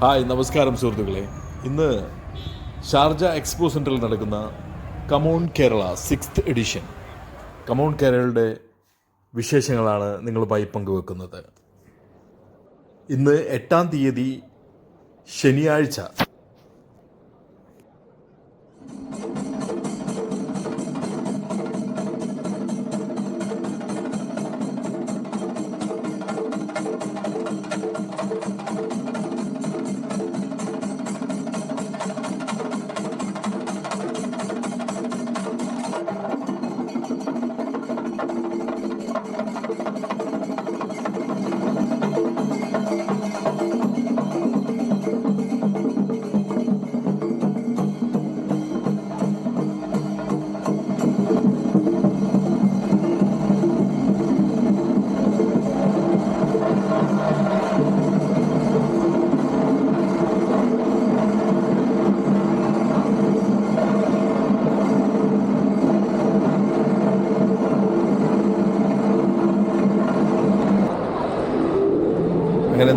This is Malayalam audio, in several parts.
ഹായ് നമസ്കാരം സുഹൃത്തുക്കളെ. ഇന്ന് ഷാർജ എക്സ്പോ സെന്ററിൽ നടക്കുന്ന come on Kerala sixth edition. Come on കേരളയുടെ വിശേഷങ്ങളാണ് നിങ്ങളുമായി പങ്കുവെക്കുന്നത്. ഇന്ന് എട്ടാം തീയതി ശനിയാഴ്ച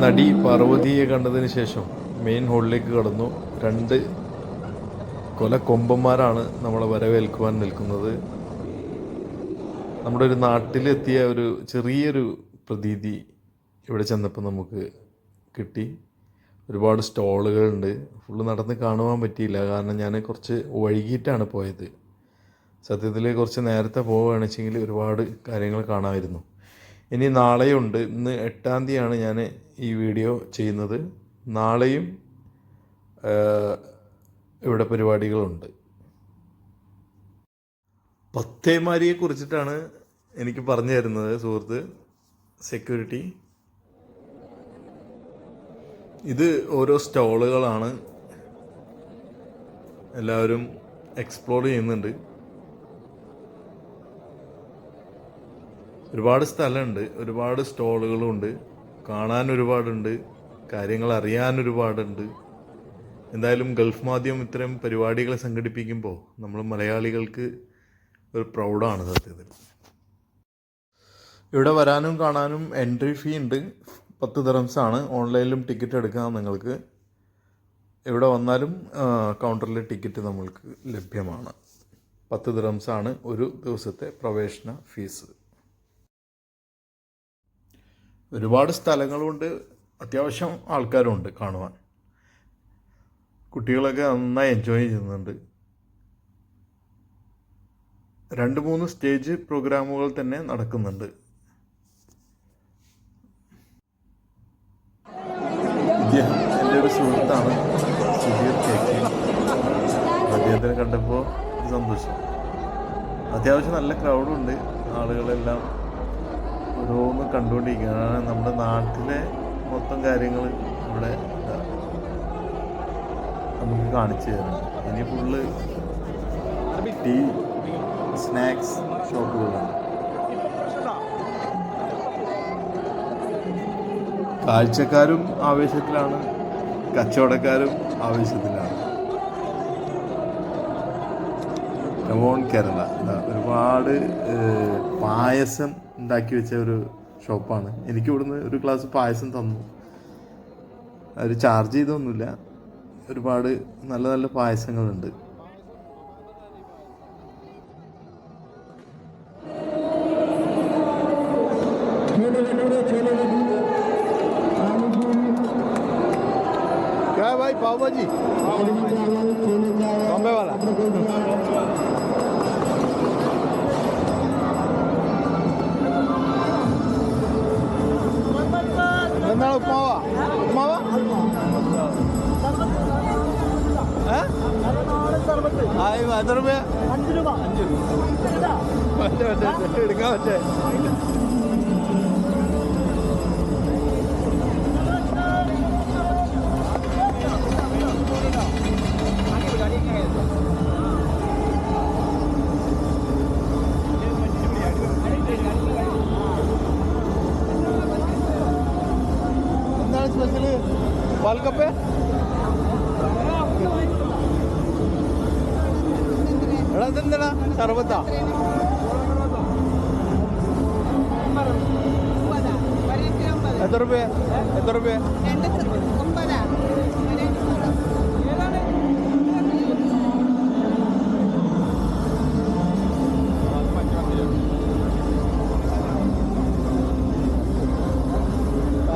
നടി പാർവതിയെ കണ്ടതിന് ശേഷം മെയിൻ ഹോളിലേക്ക് കടന്നു. രണ്ട് കൊല കൊമ്പന്മാരാണ് നമ്മളെ വരവേൽക്കുവാൻ നിൽക്കുന്നത്. നമ്മുടെ ഒരു നാട്ടിലെത്തിയ ഒരു ചെറിയൊരു പ്രതീതി ഇവിടെ ചെന്നപ്പോൾ നമുക്ക് കിട്ടി. ഒരുപാട് സ്റ്റോളുകളുണ്ട്. ഫുള്ള് നടന്ന് കാണുവാൻ പറ്റിയില്ല. കാരണം ഞാൻ കുറച്ച് വൈകിട്ടാണ് പോയത്. സത്യത്തിൽ കുറച്ച് നേരത്തെ പോവുകയാണെന്ന് വെച്ചെങ്കിൽ ഒരുപാട് കാര്യങ്ങൾ കാണാമായിരുന്നു. ഇനി നാളെയുണ്ട്. ഇന്ന് എട്ടാം തീയതിയാണ് ഞാൻ ഈ വീഡിയോ ചെയ്യുന്നത്. നാളെയും ഇവിടെ പരിപാടികളുണ്ട്. പത്തേമാരിയെ കുറിച്ചിട്ടാണ് എനിക്ക് പറഞ്ഞു തരുന്നത് സുഹൃത്ത്. സെക്യൂരിറ്റി. ഇത് ഓരോ സ്റ്റോളുകളാണ്. എല്ലാവരും എക്സ്പ്ലോർ ചെയ്യുന്നുണ്ട്. ഒരുപാട് സ്ഥലമുണ്ട് ഒരുപാട് സ്റ്റോളുകളുണ്ട് കാണാൻ ഒരുപാടുണ്ട് കാര്യങ്ങൾ അറിയാൻ ഒരുപാടുണ്ട്. എന്തായാലും ഗൾഫ് മാധ്യമം ഇത്തരം പരിപാടികൾ സംഘടിപ്പിക്കുമ്പോൾ നമ്മൾ മലയാളികൾക്ക് ഒരു പ്രൗഡാണ് സത്യത്തിൽ. ഇവിടെ വരാനും കാണാനും എൻട്രി ഫീ ഉണ്ട് പത്ത് ദറംസാണ്. ഓൺലൈനിലും ടിക്കറ്റ് എടുക്കാം നിങ്ങൾക്ക്. ഇവിടെ വന്നാലും കൗണ്ടറിൽ ടിക്കറ്റ് നമ്മൾക്ക് ലഭ്യമാണ്. പത്ത് ദറംസാണ് ഒരു ദിവസത്തെ പ്രവേശന ഫീസ്. ഒരുപാട് സ്ഥലങ്ങളുണ്ട്. അത്യാവശ്യം ആൾക്കാരുണ്ട് കാണുവാൻ. കുട്ടികളൊക്കെ നന്നായി എൻജോയ് ചെയ്യുന്നുണ്ട്. രണ്ട് മൂന്ന് സ്റ്റേജ് പ്രോഗ്രാമുകൾ തന്നെ നടക്കുന്നുണ്ട്. എന്റെ ഒരു സുഹൃത്താണ്. സുധീർ കേക്ക് അദ്ദേഹത്തിനെ കണ്ടപ്പോൾ സന്തോഷം. അത്യാവശ്യം നല്ല ക്രൗഡുണ്ട് ആളുകളെല്ലാം കണ്ടുകൊണ്ടിരിക്കുകയാണ്. നമ്മുടെ നാട്ടിലെ മൊത്തം കാര്യങ്ങൾ ഇവിടെ നമുക്ക് കാണിച്ചു തരുന്നത്. ഇനി ഫുള്ള് ടീ സ്നാക്സ് ഷോപ്പുകളാണ് കാഴ്ചക്കാരും ആവേശത്തിലാണ്. കച്ചവടക്കാരും ആവേശത്തിലാണ്. Come on Kerala. ഒരുപാട് പായസം ഉണ്ടാക്കി വെച്ച ഒരു ഷോപ്പാണ് എനിക്ക് ഇവിടുന്ന് ഒരു ഗ്ലാസ് പായസം തന്നു അവർ ചാർജ് ചെയ്തൊന്നുമില്ല ഒരുപാട് നല്ല നല്ല പായസങ്ങളുണ്ട് क्या है भाई पाव भाजी बॉम्बे वाला എത്ര രൂപ. അഞ്ച് രൂപ. അഞ്ച് മറ്റേ എടുക്കാൻ പറ്റേ. അതെന്താ സർബത്താ എത്ര രൂപ എത്ര രൂപ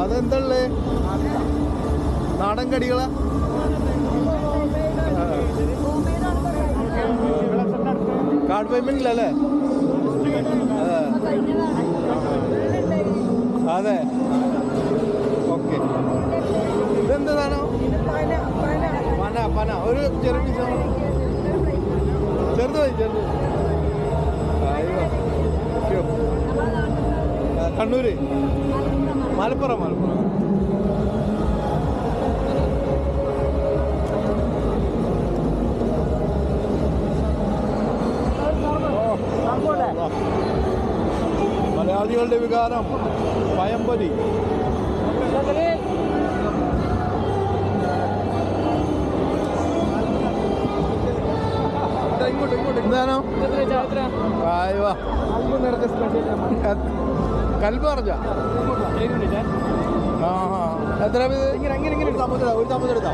അതെന്തള്ളേ നാടൻ കടികളാ? കാർഡ് പേയ്മെന്റ് ഇല്ലല്ലേ അതെ. ഓക്കെ ഇതെന്താണ് പന പന. ഒരു ചെറു പീസ് ചെറുത്. മതി ചെറുത് കണ്ണൂര്? മലപ്പുറം മലപ്പുറം. മലയാളികളുടെ വികാരം പയമ്പതി ഇങ്ങോട്ട് ഇങ്ങോട്ട്. എന്താണോ? കൽബ് പറഞ്ഞ? ആ ആ. എത്ര ഒരു താമസം എടുത്താ.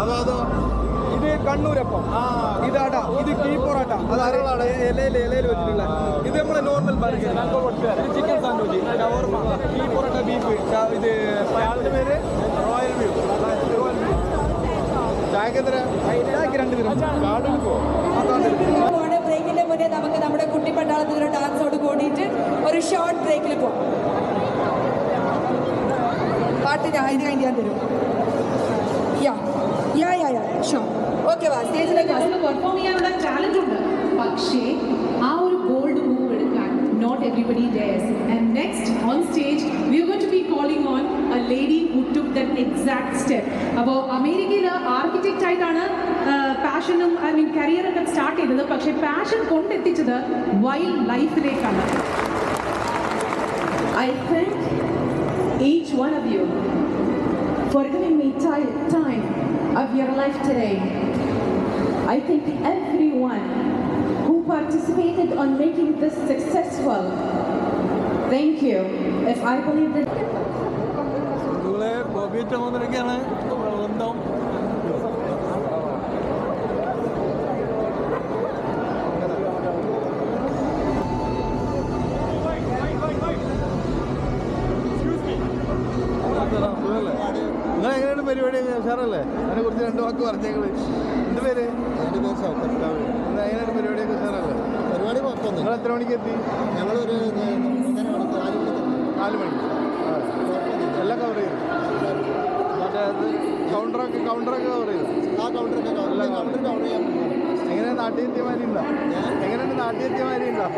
അതോ അതോ? ഇത് കണ്ണൂരപ്പം. ആ ഇതാട ഇത് കീ പൊറോട്ട. അത് ആരാളാണ്? ഇലയിൽ ഇലയിൽ വെച്ചിട്ടുള്ള. ഇത് നമ്മളെ നോർമൽ ബർഗർ ചിക്കൻ സാൻഡ്വിച്ച് ഷവർമ കീ പൊറോട്ട ബീഫ് ഇത് ആളുടെ പേര്? റോയൽ വ്യൂ ചായക്ക് എത്ര ചായക്ക് രണ്ട് തരം കാർഡ് എടുക്കുമോ പോവാണ് ബ്രേക്കിന്റെ മുന്നേ നമുക്ക് നമ്മുടെ കുട്ടി ഒരു ഡാൻസോട് കൂടിയിട്ട് ഒരു ഷോർട്ട് ബ്രേക്കിൽ പോകും പാട്ട് ഞാൻ ഇത് കഴിഞ്ഞ് ഞാൻ തരും. യാ യാ യാ ഷോ ഓക്കെ വാ സ്റ്റേജിലേക്ക് വാ. അതിന് പെർഫോം ചെയ്യാനുള്ള ടാലന്റ് ഉണ്ട് പക്ഷേ ആ ഒരു ബോൾഡ് മൂവ് എടുക്കാൻ not everybody days and next on stage we going to be calling on a lady who took that exact step അപ്പോൾ അമേരിക്കയിൽ ആർക്കിടെക്റ്റ് ആയിട്ടാണ് പാഷനും ഐ മീൻ കരിയറൊക്കെ സ്റ്റാർട്ട് ചെയ്തത് പക്ഷേ പാഷൻ കൊണ്ടെത്തിച്ചത് വൈൽഡ് ലൈഫിലേക്കാണ് I thank each one of you for giving me ti- time of your life today. I thank everyone who participated on making this successful. Thank you. If I believe that നിങ്ങളെ ബോബിയറ്റ വന്നിരിക്കുകയാണ് ബന്ധം നിങ്ങൾ എങ്ങനെയാണ് പരിപാടി ഉഷാറല്ലേ അതിനെ കുറിച്ച് രണ്ട് വാക്ക് പറഞ്ഞേങ്ങൾ പേര്? എന്റെ പേര് നിങ്ങൾ എങ്ങനെയാണ് പരിപാടിയൊക്കെ ഉഷാറല്ലേ പരിപാടി കുഴപ്പമൊന്നുമില്ല. നിങ്ങൾ എത്ര മണിക്ക് എത്തി? ഞങ്ങളൊരു നാല് മണിക്ക്. എല്ലാം കവർ ചെയ്തു മറ്റേ കൗണ്ടറൊക്കെ കൗണ്ടറൊക്കെ കവർ ചെയ്തു ആ കൗണ്ടറൊക്കെ കൗണ്ടർ കൗണ്ടർ കൗണ്ടർ ചെയ്യാൻ എങ്ങനെ നാട്ടിലെത്തിയമാരി ഉണ്ടോ? എങ്ങനെയുണ്ട് നാട്ടിലെത്തിയമാരി ഉണ്ടോ?